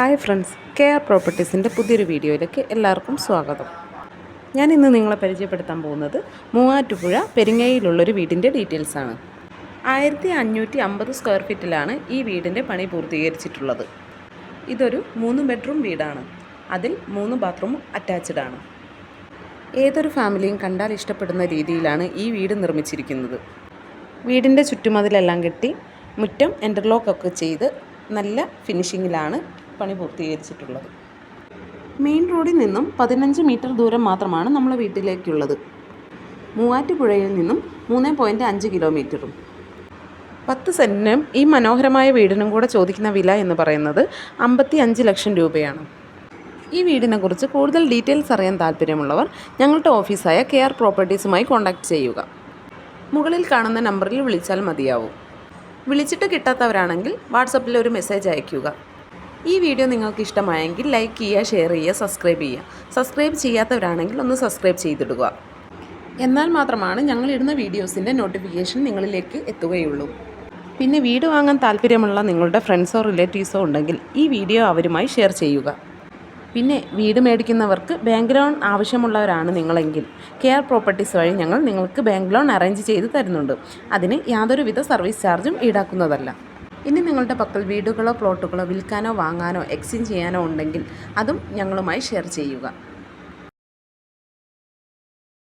Hi friends K R പ്രോപ്പർട്ടീസിന്റെ പുതിയൊരു വീഡിയോയിലേക്ക് എല്ലാവർക്കും സ്വാഗതം. ഞാൻ ഇന്ന് നിങ്ങളെ പരിചയപ്പെടുത്താൻ പോകുന്നത് മൂവാറ്റുപുഴ പെരിങ്ങയിലുള്ളൊരു വീടിന്റെ ഡീറ്റെയിൽസാണ് ആയിരത്തി അഞ്ഞൂറ്റി അമ്പത് സ്ക്വയർ ഫീറ്റിലാണ് ഈ വീടിന്റെ പണി പൂർത്തീകരിച്ചിട്ടുള്ളത്. ഇതൊരു മൂന്ന് ബെഡ്റൂം വീടാണ്. അതിൽ മൂന്ന് ബാത്റൂം അറ്റാച്ച്ഡ് ആണ്. ഏതൊരു ഫാമിലിയും കണ്ടാൽ ഇഷ്ടപ്പെടുന്ന രീതിയിലാണ് ഈ വീട് നിർമ്മിച്ചിരിക്കുന്നത്. വീടിന്റെ ചുറ്റുമതിലെല്ലാം കെട്ടി മുറ്റം എന്റർലോക്കൊക്കെ ചെയ്ത് നല്ല ഫിനിഷിങ്ങിലാണ് പണി പൂർത്തീകരിച്ചിട്ടുള്ളത്. മെയിൻ റോഡിൽ നിന്നും പതിനഞ്ച് മീറ്റർ ദൂരം മാത്രമാണ് നമ്മളെ വീട്ടിലേക്കുള്ളത്. മൂവാറ്റുപുഴയിൽ നിന്നും മൂന്ന് പോയിന്റ് അഞ്ച് കിലോമീറ്ററും. പത്ത് സെന്റിനും ഈ മനോഹരമായ വീടിനും കൂടെ ചോദിക്കുന്ന വില എന്ന് പറയുന്നത് അമ്പത്തി അഞ്ച് ലക്ഷം രൂപയാണ്. ഈ വീടിനെക്കുറിച്ച് കൂടുതൽ ഡീറ്റെയിൽസ് അറിയാൻ താല്പര്യമുള്ളവർ ഞങ്ങളുടെ ഓഫീസായ കെ ആർ പ്രോപ്പർട്ടീസുമായി കോൺടാക്റ്റ് ചെയ്യുക. മുകളിൽ കാണുന്ന നമ്പറിൽ വിളിച്ചാൽ മതിയാവും. വിളിച്ചിട്ട് കിട്ടാത്തവരാണെങ്കിൽ വാട്സപ്പിൽ ഒരു മെസ്സേജ് അയയ്ക്കുക. ഈ വീഡിയോ നിങ്ങൾക്ക് ഇഷ്ടമായെങ്കിൽ ലൈക്ക് ചെയ്യുക ഷെയർ ചെയ്യുക സബ്സ്ക്രൈബ് ചെയ്യുക. സബ്സ്ക്രൈബ് ചെയ്യാത്തവരാണെങ്കിൽ ഒന്ന് സബ്സ്ക്രൈബ് ചെയ്തിടുക. എന്നാൽ മാത്രമാണ് ഞങ്ങളിടുന്ന വീഡിയോസിന്റെ നോട്ടിഫിക്കേഷൻ നിങ്ങളിലേക്ക് എത്തുകയുള്ളൂ. പിന്നെ വീട് വാങ്ങാൻ താല്പര്യമുള്ള നിങ്ങളുടെ ഫ്രണ്ട്സോ റിലേറ്റീവ്സോ ഉണ്ടെങ്കിൽ ഈ വീഡിയോ അവരുമായി ഷെയർ ചെയ്യുക. പിന്നെ വീട് മേടിക്കുന്നവർക്ക് ബാങ്ക് ലോൺ ആവശ്യമുള്ളവരാണ് നിങ്ങളെങ്കിൽ കെയർ പ്രോപ്പർട്ടീസ് വഴി ഞങ്ങൾ നിങ്ങൾക്ക് ബാങ്ക് ലോൺ അറേഞ്ച് ചെയ്ത് തരുന്നുണ്ട്. അതിന് യാതൊരുവിധ സർവീസ് ചാർജും ഈടാക്കുന്നതല്ല. ഇനി നിങ്ങളുടെ പക്കൽ വീടുകളോ പ്ലോട്ടുകളോ വിൽക്കാനോ വാങ്ങാനോ എക്സ്ചേഞ്ച് ചെയ്യാനോ ഉണ്ടെങ്കിൽ അതും ഞങ്ങളുമായി ഷെയർ ചെയ്യുക.